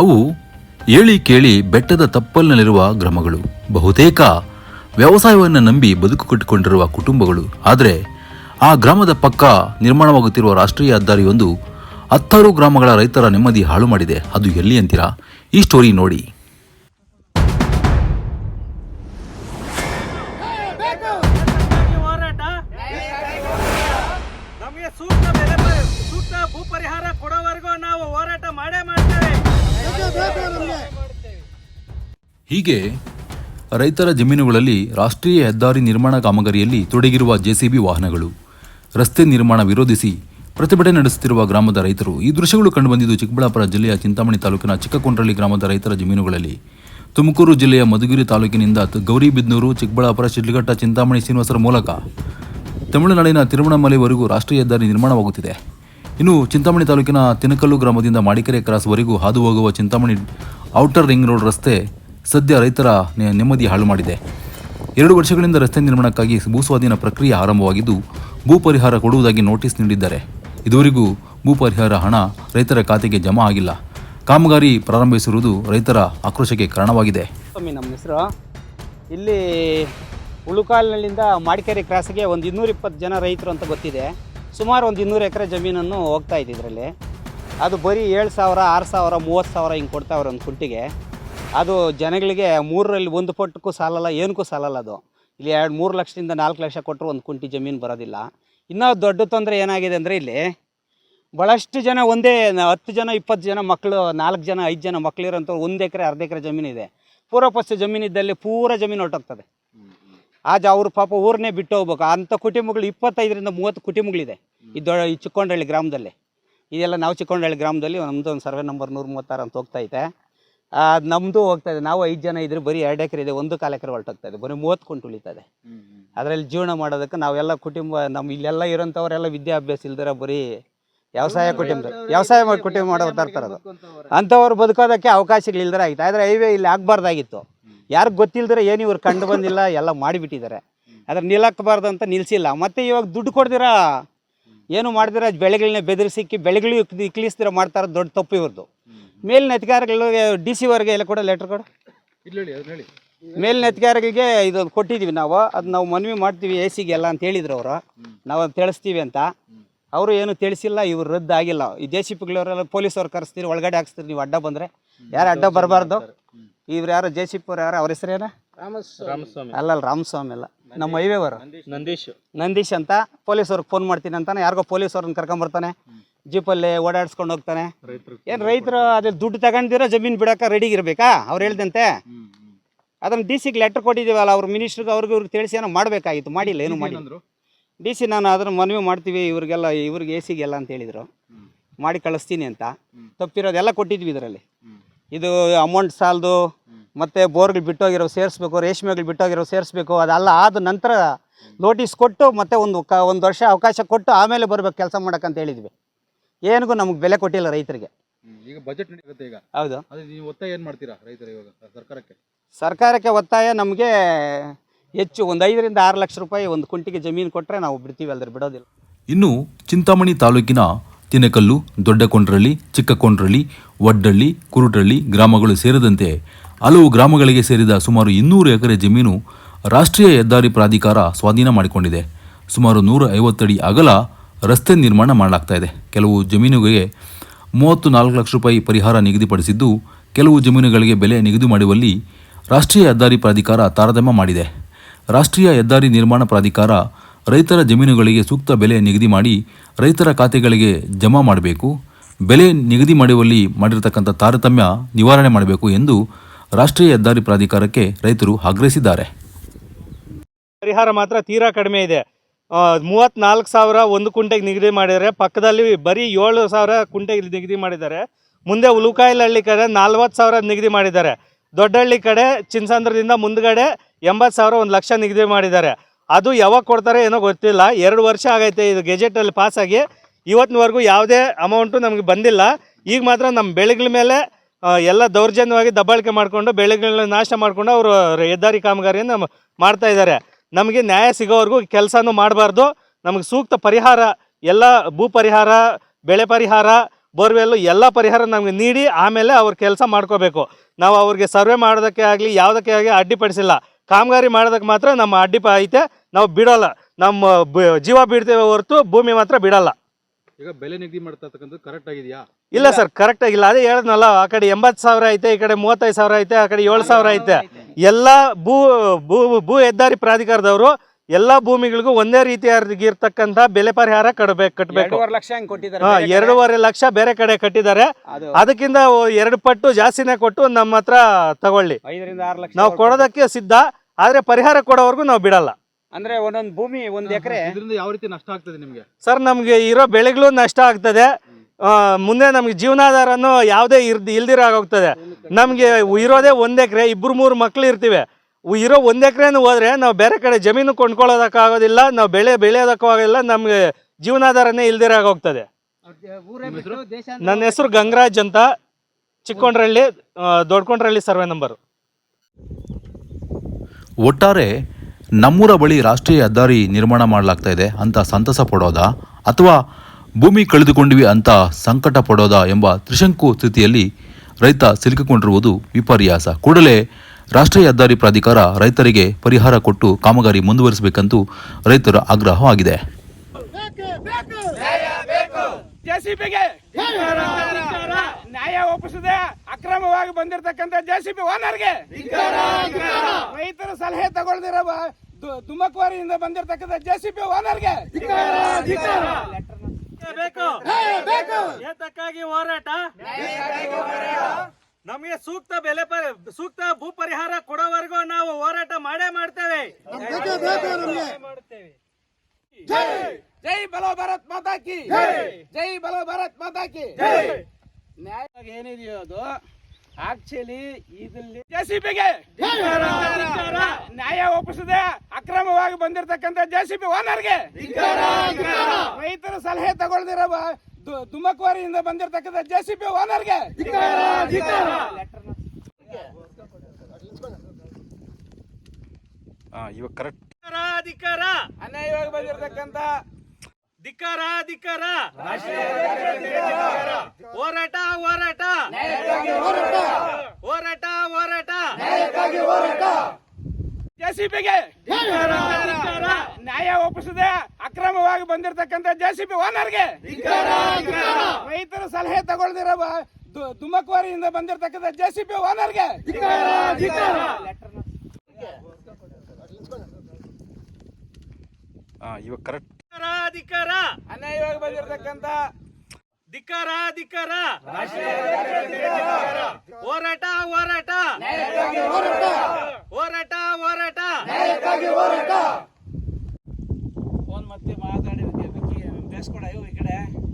ಅವು ಏಳಿ ಕೇಳಿ ಬೆಟ್ಟದ ತಪ್ಪಲಿನಲ್ಲಿರುವ ಗ್ರಾಮಗಳು. ಬಹುತೇಕ ವ್ಯವಸಾಯವನ್ನು ನಂಬಿ ಬದುಕು ಕಟ್ಟಿಕೊಂಡಿರುವ ಕುಟುಂಬಗಳು. ಆದರೆ ಆ ಗ್ರಾಮದ ಪಕ್ಕ ನಿರ್ಮಾಣವಾಗುತ್ತಿರುವ ರಾಷ್ಟ್ರೀಯ ಹೆದ್ದಾರಿಯೊಂದು ಹತ್ತಾರು ಗ್ರಾಮಗಳ ರೈತರ ನೆಮ್ಮದಿ ಹಾಳು ಮಾಡಿದೆ. ಅದು ಎಲ್ಲಿ ಅಂತೀರಾ? ಈ ಸ್ಟೋರಿ ನೋಡಿ. ಸೂಕ್ತ ಭೂ ಪರಿಹಾರ ಕೊಡೋವರೆಗೂ ನಾವು ಹೋರಾಟ ಮಾಡೇ ಮಾಡ್ತೇವೆ. ಹೀಗೆ ರೈತರ ಜಮೀನುಗಳಲ್ಲಿ ರಾಷ್ಟ್ರೀಯ ಹೆದ್ದಾರಿ ನಿರ್ಮಾಣ ಕಾಮಗಾರಿಯಲ್ಲಿ ತೊಡಗಿರುವ ಜೆಸಿಬಿ ವಾಹನಗಳು, ರಸ್ತೆ ನಿರ್ಮಾಣ ವಿರೋಧಿಸಿ ಪ್ರತಿಭಟನೆ ನಡೆಸುತ್ತಿರುವ ಗ್ರಾಮದ ರೈತರು, ಈ ದೃಶ್ಯಗಳು ಕಂಡುಬಂದಿದ್ದು ಚಿಕ್ಕಬಳ್ಳಾಪುರ ಜಿಲ್ಲೆಯ ಚಿಂತಾಮಣಿ ತಾಲೂಕಿನ ಚಿಕ್ಕಕೊಂಡ್ರಳ್ಳಿ ಗ್ರಾಮದ ರೈತರ ಜಮೀನುಗಳಲ್ಲಿ. ತುಮಕೂರು ಜಿಲ್ಲೆಯ ಮಧುಗಿರಿ ತಾಲೂಕಿನಿಂದ ಗೌರಿಬಿದ್ನೂರು ಚಿಕ್ಕಬಳ್ಳಾಪುರ, ಶಿಡ್ಲಘಟ್ಟ, ಚಿಂತಾಮಣಿ, ಶ್ರೀನಿವಾಸರ ಮೂಲಕ ತಮಿಳುನಾಡಿನ ತಿರುವಣಮಲೆವರೆಗೂ ರಾಷ್ಟ್ರೀಯ ಹೆದ್ದಾರಿ ನಿರ್ಮಾಣವಾಗುತ್ತಿದೆ. ಇನ್ನು ಚಿಂತಾಮಣಿ ತಾಲೂಕಿನ ತಿನಕಲ್ಲು ಗ್ರಾಮದಿಂದ ಮಾಡಿಕೆರೆ ಕ್ರಾಸ್ವರೆಗೂ ಹಾದು ಹೋಗುವ ಚಿಂತಾಮಣಿ ಔಟರ್ ರಿಂಗ್ ರೋಡ್ ರಸ್ತೆ ಸದ್ಯ ರೈತರ ನೆಮ್ಮದಿ ಹಾಳು ಮಾಡಿದೆ. ಎರಡು ವರ್ಷಗಳಿಂದ ರಸ್ತೆ ನಿರ್ಮಾಣಕ್ಕಾಗಿ ಭೂಸ್ವಾಧೀನ ಪ್ರಕ್ರಿಯೆ ಆರಂಭವಾಗಿದ್ದು, ಭೂ ಪರಿಹಾರ ಕೊಡುವುದಾಗಿ ನೋಟಿಸ್ ನೀಡಿದ್ದಾರೆ. ಇದುವರೆಗೂ ಭೂ ಪರಿಹಾರ ಹಣ ರೈತರ ಖಾತೆಗೆ ಜಮಾ ಆಗಿಲ್ಲ. ಕಾಮಗಾರಿ ಪ್ರಾರಂಭಿಸಿರುವುದು ರೈತರ ಆಕ್ರೋಶಕ್ಕೆ ಕಾರಣವಾಗಿದೆ. ನಮ್ಮ ಹೆಸರು. ಇಲ್ಲಿ ಉಳುಕಾಲಿನಲ್ಲಿಂದ ಮಾಡಿಕೇರಿ ಕ್ರಾಸ್ಗೆ ಒಂದು ಇನ್ನೂರ ಇಪ್ಪತ್ತು ಜನ ರೈತರು ಅಂತ ಗೊತ್ತಿದೆ. ಸುಮಾರು ಒಂದು ಇನ್ನೂರು ಎಕರೆ ಜಮೀನನ್ನು ಹೋಗ್ತಾ ಇದೆ ಇದರಲ್ಲಿ. ಅದು ಬರೀ ಏಳು ಸಾವಿರ, ಆರು ಸಾವಿರ, ಮೂವತ್ತು ಸಾವಿರ ಹಿಂಗೆ ಕೊಡ್ತಾವ್ರೆ ಒಂದು ಕುಂಟಿಗೆ. ಅದು ಜನಗಳಿಗೆ ಮೂರರಲ್ಲಿ ಒಂದು ಪಟ್ಟಕ್ಕೂ ಸಾಲಲ್ಲ, ಏನಕ್ಕೂ ಸಾಲಲ್ಲ ಅದು. ಇಲ್ಲಿ ಎರಡು, ಮೂರು ಲಕ್ಷದಿಂದ ನಾಲ್ಕು ಲಕ್ಷ ಕೊಟ್ಟರು ಒಂದು ಕುಂಟಿ ಜಮೀನು ಬರೋದಿಲ್ಲ. ಇನ್ನೂ ದೊಡ್ಡ ತೊಂದರೆ ಏನಾಗಿದೆ ಅಂದರೆ ಇಲ್ಲಿ ಭಾಳಷ್ಟು ಜನ ಒಂದೇ, ಹತ್ತು ಜನ, ಇಪ್ಪತ್ತು ಜನ ಮಕ್ಕಳು ನಾಲ್ಕು ಜನ, ಐದು ಜನ ಮಕ್ಕಳಿರೋಂಥವ್ರು ಒಂದು ಎಕರೆ, ಅರ್ಧ ಎಕರೆ ಜಮೀನಿದೆ. ಪೂರ್ವ ಪಶ್ಚಿಮ ಜಮೀನಿದ್ದಲ್ಲಿ ಪೂರ ಜಮೀನು ಹೊರಟೋಗ್ತದೆ. ಆಜ ಅವ್ರ ಪಾಪ ಊರನ್ನೇ ಬಿಟ್ಟು ಹೋಗ್ಬೇಕು. ಅಂಥ ಕುಟುಂಬಗಳು ಇಪ್ಪತ್ತೈದರಿಂದ ಮೂವತ್ತು ಕುಟುಂಬಗಳಿದೆ. ಈ ದೊ ಈ ಚಿಕ್ಕೊಂಡಳ್ಳಿ ಗ್ರಾಮದಲ್ಲಿ. ಇದೆಲ್ಲ ನಾವು ಚಿಕ್ಕೊಂಡಳ್ಳಿ ಗ್ರಾಮದಲ್ಲಿ ನಮ್ಮದು ಒಂದು ಸರ್ವೆ ನಂಬರ್ ನೂರ ಮೂವತ್ತಾರು ಅಂತ ಹೋಗ್ತಾ ಐತೆ ಅದು ನಮ್ಮದು ಹೋಗ್ತಾ ಇದೆ. ನಾವು ಐದು ಜನ ಇದ್ರೆ ಬರೀ ಎರಡು ಎಕರೆ ಇದೆ ಒಂದು ಕಾಲು ಎಕರೆ ಹೊರಟೋಗ್ತಾ ಇದೆ. ಬರೀ ಮೂವತ್ತು ಕುಂಟು ಉಳಿತದೆ. ಅದರಲ್ಲಿ ಜೀವನ ಮಾಡೋದಕ್ಕೆ ನಾವೆಲ್ಲ ಕುಟುಂಬ ನಮ್ಮ ಇಲ್ಲೆಲ್ಲ ಇರೋಂಥವರೆಲ್ಲ ವಿದ್ಯಾಭ್ಯಾಸ ಇಲ್ದಿರ ಬರೀ ವ್ಯವಸಾಯ ಕುಟುಂಬ ವ್ಯವಸಾಯ ಮಾಡಿ ಕುಟುಂಬ ಮಾಡೋ ತರ್ತಾರದು. ಅಂಥವ್ರು ಬದುಕೋದಕ್ಕೆ ಅವಕಾಶಗಳಿಲ್ದಿರ ಆಗಿತ್ತು ಆದರೆ ಹೈವೇ ಇಲ್ಲಿ ಆಗಬಾರ್ದಾಗಿತ್ತು. ಯಾರಿಗೆ ಗೊತ್ತಿಲ್ಲದ್ರೆ ಏನು ಇವ್ರು ಕಂಡು ಬಂದಿಲ್ಲ ಎಲ್ಲ ಮಾಡಿಬಿಟ್ಟಿದ್ದಾರೆ. ಅದ್ರ ನಿಲ್ಲಕ್ಕಬಾರ್ದು ಅಂತ ನಿಲ್ಲಿಸಿಲ್ಲ ಮತ್ತೆ ಇವಾಗ ದುಡ್ಡು ಕೊಡ್ದಿರ? ಏನು ಮಾಡ್ದಿರ? ಬೆಳೆಗಳನ್ನ ಬೆದರಿಸಿಕ್ಕಿ ಬೆಳೆಗಳು ಇಕ್ಲಿಸ್ದಿರ ಮಾಡ್ತಾರ ದೊಡ್ಡ ತಪ್ಪು ಇವ್ರದ್ದು ಮೇಲಿನ ಅಧಿಕಾರಿಗಳಿಗೆ ಡಿ ಸಿ ಎಲ್ಲ ಕೂಡ ಲೆಟ್ರ್ ಕೊಡು. ಮೇಲಿನ ಅಧಿಕಾರಿಗಳಿಗೆ ಇದೊಂದು ಕೊಟ್ಟಿದ್ದೀವಿ ನಾವು. ಅದು ನಾವು ಮನವಿ ಮಾಡ್ತೀವಿ ಎ ಸಿಗೆ ಎಲ್ಲ ಅಂತ ಹೇಳಿದ್ರು ಅವರು. ನಾವು ಅದು ತಿಳಿಸ್ತೀವಿ ಅಂತ. ಅವರು ಏನು ತಿಳಿಸಿಲ್ಲ ಇವ್ರು ರದ್ದಾಗಿಲ್ಲ ಈ ಜೆ ಸಿ ಪಿಗಳವರೆಲ್ಲ ಪೊಲೀಸವ್ರು ಕರೆಸ್ತೀರಿ ಒಳಗಡೆ ಹಾಕ್ಸ್ತೀರಿ ನೀವು ಅಡ್ಡ ಬಂದರೆ. ಯಾರು ಅಡ್ಡ ಬರಬಾರ್ದು? ಇವ್ರು ಯಾರು? ಜೆ ಸಿ ಪಿ ಅವ್ರು ಯಾರು? ಅವ್ರ ಹೆಸರೇನ? ರಾಮಸ್ವಾಮಿ. ಅಲ್ಲಲ್ಲ ರಾಮಸ್ವಾಮಿ ಅಲ್ಲ. ನಮ್ಮ ಹೈವೇವರು ನಂದೀಶ್. ನಂದೀಶ್ ಅಂತ ಪೊಲೀಸವ್ರಿಗೆ ಫೋನ್ ಮಾಡ್ತೀನಿ ಅಂತಾನೆ. ಯಾರಿಗೋ ಪೊಲೀಸವ್ರನ್ನ ಕರ್ಕೊಂಬರ್ತಾನೆ ಜೀಪಲ್ಲಿ ಓಡಾಡ್ಸ್ಕೊಂಡು ಹೋಗ್ತಾನೆ. ಏನು ರೈತರು ಅದೇ ದುಡ್ಡು ತಗೊಂಡಿರೋ ಜಮೀನು ಬಿಡೋಕೆ ರೆಡಿಗೆ ಇರಬೇಕಾ? ಅವ್ರು ಹೇಳ್ದಂತೆ. ಅದನ್ನು ಡಿ ಸಿಗೆ ಲೆಟ್ರ್ ಕೊಟ್ಟಿದ್ದೀವಲ್ಲ ಅವ್ರ ಮಿನಿಸ್ಟ್ರಿಗೆ ಅವ್ರಿಗೆ ಇವ್ರಿಗೆ ತಿಳಿಸಿ ಏನೋ ಮಾಡಬೇಕಾಗಿತ್ತು. ಮಾಡಿಲ್ಲ ಏನು ಮಾಡಿ ಡಿ ಸಿ ನಾನು ಅದನ್ನು ಮನವಿ ಮಾಡ್ತೀವಿ ಇವ್ರಿಗೆಲ್ಲ ಇವ್ರಿಗೆ ಎ ಸಿಗೆಲ್ಲ ಅಂತ ಹೇಳಿದರು. ಮಾಡಿ ಕಳಿಸ್ತೀನಿ ಅಂತ. ತಪ್ಪಿರೋದೆಲ್ಲ ಕೊಟ್ಟಿದ್ವಿ ಇದರಲ್ಲಿ. ಇದು ಅಮೌಂಟ್ ಸಾಲದು ಮತ್ತು ಬೋರ್ಗಳು ಬಿಟ್ಟೋಗಿರೋ ಸೇರಿಸ್ಬೇಕು ರೇಷ್ಮೆಗಳು ಬಿಟ್ಟೋಗಿರೋ ಸೇರಿಸ್ಬೇಕು ಅದೆಲ್ಲ ಆದ ನಂತರ ನೋಟಿಸ್ ಕೊಟ್ಟು ಮತ್ತೆ ಒಂದು ಕ ಒಂದು ವರ್ಷ ಅವಕಾಶ ಕೊಟ್ಟು ಆಮೇಲೆ ಬರ್ಬೇಕು ಕೆಲಸ ಮಾಡೋಕ್ಕಂತ ಹೇಳಿದ್ವಿ. ಏನಿಗೂ ನಮಗೆ ಬೆಲೆ ಕೊಟ್ಟಿಲ್ಲ ರೈತರಿಗೆ. ಈಗ ಬಜೆಟ್ ನಡೀರುತ್ತೆ ಈಗ. ಹೌದು. ಅದು ನೀವು ಒತ್ತಾಯ ಏನು ಮಾಡ್ತೀರಾ ರೈತರು ಇವಾಗ ಸರ್ಕಾರಕ್ಕೆ? ಸರ್ಕಾರಕ್ಕೆ ಒತ್ತಾಯ ನಮಗೆ ಹೆಚ್ಚು ಒಂದು ಐದರಿಂದ ಆರು ಲಕ್ಷ ರೂಪಾಯಿ ಒಂದು ಕುಂಟಿಗೆ ಜಮೀನು ಕೊಟ್ಟರೆ ನಾವು ಬಿಡ್ತೀವಿ ಅಲ್ದ್ರೆ ಬಿಡೋದಿಲ್ಲ. ಇನ್ನು ಚಿಂತಾಮಣಿ ತಾಲೂಕಿನ ತಿನಕಲ್ಲು ದೊಡ್ಡಕೊಂಡ್ರಳ್ಳಿ ಚಿಕ್ಕಕೊಂಡ್ರಳ್ಳಿ ವಡ್ಡಳ್ಳಿ ಕುರುಟಳ್ಳಿ ಗ್ರಾಮಗಳು ಸೇರಿದಂತೆ ಹಲವು ಗ್ರಾಮಗಳಿಗೆ ಸೇರಿದ ಸುಮಾರು ಇನ್ನೂರು ಎಕರೆ ಜಮೀನು ರಾಷ್ಟ್ರೀಯ ಹೆದ್ದಾರಿ ಪ್ರಾಧಿಕಾರ ಸ್ವಾಧೀನ ಮಾಡಿಕೊಂಡಿದೆ. ಸುಮಾರು ನೂರ ಐವತ್ತಡಿ ಅಗಲ ರಸ್ತೆ ನಿರ್ಮಾಣ ಮಾಡಲಾಗ್ತಾ ಇದೆ. ಕೆಲವು ಜಮೀನುಗಳಿಗೆ ಮೂವತ್ತು ನಾಲ್ಕು ಲಕ್ಷ ರೂಪಾಯಿ ಪರಿಹಾರ ನಿಗದಿಪಡಿಸಿದ್ದು, ಕೆಲವು ಜಮೀನುಗಳಿಗೆ ಬೆಲೆ ನಿಗದಿ ಮಾಡುವಲ್ಲಿ ರಾಷ್ಟ್ರೀಯ ಹೆದ್ದಾರಿ ಪ್ರಾಧಿಕಾರ ತಾರತಮ್ಯ ಮಾಡಿದೆ. ರಾಷ್ಟ್ರೀಯ ಹೆದ್ದಾರಿ ನಿರ್ಮಾಣ ಪ್ರಾಧಿಕಾರ ರೈತರ ಜಮೀನುಗಳಿಗೆ ಸೂಕ್ತ ಬೆಲೆ ನಿಗದಿ ಮಾಡಿ ರೈತರ ಖಾತೆಗಳಿಗೆ ಜಮಾ ಮಾಡಬೇಕು. ಬೆಲೆ ನಿಗದಿ ಮಾಡುವಲ್ಲಿ ಮಾಡಿರತಕ್ಕಂಥ ತಾರತಮ್ಯ ನಿವಾರಣೆ ಮಾಡಬೇಕು ಎಂದು ರಾಷ್ಟ್ರೀಯ ಹೆದ್ದಾರಿ ಪ್ರಾಧಿಕಾರಕ್ಕೆ ರೈತರು ಆಗ್ರಹಿಸಿದ್ದಾರೆ. ಪರಿಹಾರ ಮಾತ್ರ ತೀರಾ ಕಡಿಮೆ ಇದೆ. ಮೂವತ್ನಾಲ್ಕು ಸಾವಿರ ಒಂದು ಕುಂಟೆಗೆ ನಿಗದಿ ಮಾಡಿದ್ದಾರೆ. ಪಕ್ಕದಲ್ಲಿ ಬರೀ ಏಳು ಸಾವಿರ ಕುಂಟೆಗೆ ನಿಗದಿ ಮಾಡಿದ್ದಾರೆ. ಮುಂದೆ ಉಳುಕಾಯಿಲಹಳ್ಳಿ ಕಡೆ ನಲ್ವತ್ತು ಸಾವಿರ ನಿಗದಿ ಮಾಡಿದ್ದಾರೆ. ದೊಡ್ಡಹಳ್ಳಿ ಕಡೆ ಚಿನ್ಸಂದ್ರದಿಂದ ಮುಂದ್ಗಡೆ ಎಂಬತ್ತು ಸಾವಿರ ಒಂದು ಲಕ್ಷ ನಿಗದಿ ಮಾಡಿದ್ದಾರೆ. ಅದು ಯಾವಾಗ ಕೊಡ್ತಾರೆ ಏನೋ ಗೊತ್ತಿಲ್ಲ. ಎರಡು ವರ್ಷ ಆಗೈತೆ ಇದು ಗೆಜೆಟಲ್ಲಿ ಪಾಸಾಗಿ. ಇವತ್ತಿನವರೆಗೂ ಯಾವುದೇ ಅಮೌಂಟು ನಮಗೆ ಬಂದಿಲ್ಲ. ಈಗ ಮಾತ್ರ ನಮ್ಮ ಬೆಳೆಗಳ ಮೇಲೆ ಎಲ್ಲ ದೌರ್ಜನ್ಯವಾಗಿ ದಬ್ಬಾಳಿಕೆ ಮಾಡಿಕೊಂಡು, ಬೆಳೆಗಳನ್ನ ನಾಶ ಮಾಡಿಕೊಂಡು ಅವರು ಹೆದ್ದಾರಿ ಕಾಮಗಾರಿಯನ್ನು ಮಾಡ್ತಾ ಇದ್ದಾರೆ. ನಮಗೆ ನ್ಯಾಯ ಸಿಗೋವರೆಗೂ ಕೆಲಸನೂ ಮಾಡಬಾರ್ದು. ನಮಗೆ ಸೂಕ್ತ ಪರಿಹಾರ, ಎಲ್ಲ ಭೂ ಪರಿಹಾರ, ಬೆಳೆ ಪರಿಹಾರ, ಬೋರ್ವೆಲ್ಲು, ಎಲ್ಲ ಪರಿಹಾರ ನಮಗೆ ನೀಡಿ ಆಮೇಲೆ ಅವ್ರ ಕೆಲಸ ಮಾಡ್ಕೋಬೇಕು. ನಾವು ಅವ್ರಿಗೆ ಸರ್ವೆ ಮಾಡೋದಕ್ಕೆ ಆಗಲಿ, ಯಾವುದಕ್ಕೆ ಆಗಲಿ ಅಡ್ಡಿಪಡಿಸಿಲ್ಲ. ಕಾಮಗಾರಿ ಮಾಡೋದಕ್ಕೆ ಮಾತ್ರ ನಮ್ಮ ಅಡ್ಡಿಪ ಐತೆ. ನಾವು ಬಿಡೋಲ್ಲ. ನಮ್ಮ ಜೀವ ಬಿಡ್ತೇವೆ ಹೊರತು ಭೂಮಿ ಮಾತ್ರ ಬಿಡಲ್ಲ. ಈಗ ಬೆಲೆ ನಿಗದಿ ಮಾಡ್ತಾ ಇರ್ತಕ್ಕಂಥದ್ದು ಕರೆಕ್ಟ್ ಆಗಿದೆಯಾ? ಇಲ್ಲ ಸರ್ ಕರೆಕ್ಟ್ ಆಗಿಲ್ಲ. ಅದೇ ಹೇಳಿದ್ನಲ್ಲ ಆ ಕಡೆ ಎಂಬತ್ತು ಸಾವಿರ ಐತೆ ಈ ಕಡೆ ಮೂವತ್ತೈದು ಸಾವಿರ ಐತೆ ಆ ಕಡೆ ಏಳು ಸಾವಿರ ಐತೆ. ಎಲ್ಲ ಭೂ ಭೂ ಭೂ ಹೆದ್ದಾರಿ ಪ್ರಾಧಿಕಾರದವರು ಎಲ್ಲ ಭೂಮಿಗಳಿಗೂ ಒಂದೇ ರೀತಿಯಾಗಿರ್ತಕ್ಕಂಥ ಬೆಲೆ ಪರಿಹಾರ ಕಟ್ಟಬೇಕು ಕಟ್ಟಬೇಕು ಎರಡೂವರೆ ಲಕ್ಷ ಬೇರೆ ಕಡೆ. ಎರಡೂವರೆ ಲಕ್ಷ ಬೇರೆ ಕಡೆ ಕಟ್ಟಿದ್ದಾರೆ. ಅದಕ್ಕಿಂತ ಎರಡು ಪಟ್ಟು ಜಾಸ್ತಿನೇ ಕೊಟ್ಟು ನಮ್ಮ ಹತ್ರ ತಗೊಳ್ಳಿ. ನಾವು ಕೊಡೋದಕ್ಕೆ ಸಿದ್ಧ. ಆದ್ರೆ ಪರಿಹಾರ ಕೊಡೋವರೆಗೂ ನಾವು ಬಿಡಲ್ಲ. ಅಂದ್ರೆ ಒಂದೊಂದು ಭೂಮಿ ಒಂದ್ ಎಕರೆ. ಇದರಿಂದ ಯಾವ ರೀತಿ ನಷ್ಟ ಆಗ್ತದೆ ನಿಮಗೆ? ಸರ್ ನಮಗೆ ಇರೋ ಬೆಳೆಗಳು ನಷ್ಟ ಆಗ್ತದೆ. ಮುಂದೆ ನಮಗೆ ಜೀವನಾಧಾರನೂ ಯಾವುದೇ ಇರ್ದು ಇಲ್ದಿರ ಆಗೋಗ್ತದೆ. ನಮಗೆ ಇರೋದೇ ಒಂದು ಎಕರೆ ಇಬ್ಬರು ಮೂರು ಮಕ್ಳು ಇರ್ತೀವಿ. ಇರೋ ಒಂದು ಎಕರೆನೂ ಹೋದ್ರೆ ನಾವು ಬೇರೆ ಕಡೆ ಜಮೀನು ಕೊಂಡ್ಕೊಳ್ಳೋದಕ್ಕಾಗೋದಿಲ್ಲ ನಾವು ಬೆಳೆ ಬೆಳೆಯೋದಕ್ಕೂ ಆಗೋದಿಲ್ಲ ನಮಗೆ ಜೀವನಾಧಾರನೇ ಇಲ್ದಿರ ಆಗೋಗ್ತದೆ. ನನ್ನ ಹೆಸರು ಗಂಗರಾಜ್ ಅಂತ. Chikkondrahalli Doddakondrahalli survey number. ಒಟ್ಟಾರೆ ನಮ್ಮೂರ ಬಳಿ ರಾಷ್ಟ್ರೀಯ ಹೆದ್ದಾರಿ ನಿರ್ಮಾಣ ಮಾಡಲಾಗ್ತಾ ಇದೆ ಅಂತ ಸಂತಸ ಪಡೋದಾ? ಅಥವಾ ಭೂಮಿ ಕಳೆದುಕೊಂಡಿವಿ ಅಂತ ಸಂಕಟ ಪಡೋದಾ ಎಂಬ ತ್ರಿಶಂಕು ಸ್ಥಿತಿಯಲ್ಲಿ ರೈತ ಸಿಲುಕಿಕೊಂಡಿರುವುದು ವಿಪರ್ಯಾಸ. ಕೂಡಲೇ ರಾಷ್ಟ್ರೀಯ ಹೆದ್ದಾರಿ ಪ್ರಾಧಿಕಾರ ರೈತರಿಗೆ ಪರಿಹಾರ ಕೊಟ್ಟು ಕಾಮಗಾರಿ ಮುಂದುವರಿಸಬೇಕಂತೂ ರೈತರ ಆಗ್ರಹವಾಗಿದೆ. ನ್ಯಾಯ ಒಪ್ಪಿಸದೆ ಅಕ್ರಮವಾಗಿ ಬಂದಿರತಕ್ಕಂತ ಜೆಸಿಬಿ ಓನರ್ಗೆ ರೈತರ ಸಲಹೆ ತಗೊಳ್ದಿರೋ ಬ- ತುಮಕೂರಿನಿಂದ ಬಂದಿರತಕ್ಕಂತ ಜೆಸಿಬಿ ಓನರ್ಗೆ ಏತಕ್ಕಾಗಿ ಹೋರಾಟ? ನಮಗೆ ಸೂಕ್ತ ಬೆಲೆ ಸೂಕ್ತ ಭೂ ಪರಿಹಾರ ಕೊಡೋವರೆಗೂ ನಾವು ಹೋರಾಟ ಮಾಡೇ ಮಾಡ್ತೇವೆ. ಜೈ ಬಲೋ ಭಾರತ್ ಮಾತಾಕಿ ಜೈ. ಬಲೋ ಭಾರತ್ ಮಾತಾ ಕಿ. ನ್ಯಾಯ ಏನಿದೆಯೋ ಅದು. ಆಕ್ಚುಲಿ ಇದಲ್ಲಿ ಜೆಸಿಬಿಗೆ ನ್ಯಾಯ ಒಪ್ಪಿಸದೆ ಅಕ್ರಮವಾಗಿ ಬಂದಿರತಕ್ಕಂತ ಜೆಸಿಬಿ ಓನರ್ಗೆ ರೈತರ ಸಲಹೆ ತಗೊಳ್ದಿರೋ ತುಮಕೂರಿಯಿಂದ ಬಂದಿರ್ತಕ್ಕಂಥ ಜೆ ಬಂದಿರತಕ್ಕಂತ ಜೆಸಿಬಿ ಓನರ್ಗೆ ಇವಾಗ ಕರೆಕ್ಟ್ ಅಧಿಕಾರ ಅನ್ಯಾಯವಾಗಿ ಬಂದಿರತಕ್ಕಂತ ಧಿಕ್ಕಾರ ಧಿಕ್ಕಾರ. ಹೋರಾಟ ಹೋರಾಟ. ಹೋರಾಟ ಹೋರಾಟ. ಹೋರಾಟ ಜೆಸಿಬಿಗೆ ನ್ಯಾಯ ಒಪ್ಪಿಸದೆ ಅಕ್ರಮವಾಗಿ ಬಂದಿರತಕ್ಕಂತ ಜೆಸಿಬಿ ಓನರ್ಗೆ ರೈತರ ಸಲಹೆ ತಗೊಳ್ದಿರೋ ತುಮಕೂರಿಯಿಂದ ಬಂದಿರತಕ್ಕಂತ ಜೆಸಿಬಿ ಓನರ್ಗೆ ಇವಾಗ ಕರೆಕ್ಟ್ ಧಿಕ್ಕಾರ ಅನ್ಯಾಯವಾಗಿ ಬಂದಿರತಕ್ಕಂತ ಧಿಕ್ಕಾರ ಧಿಕ್ಕಾರ ಹೋರಾಟ ಹೋರಾಟ. ಹೋರಾಟ. ಹೋರಾಟ ಫೋನ್ ಮತ್ತೆ ಮಾತಾಡಿ ಬೇಸ್ಕೊಡ ಈ ಕಡೆ.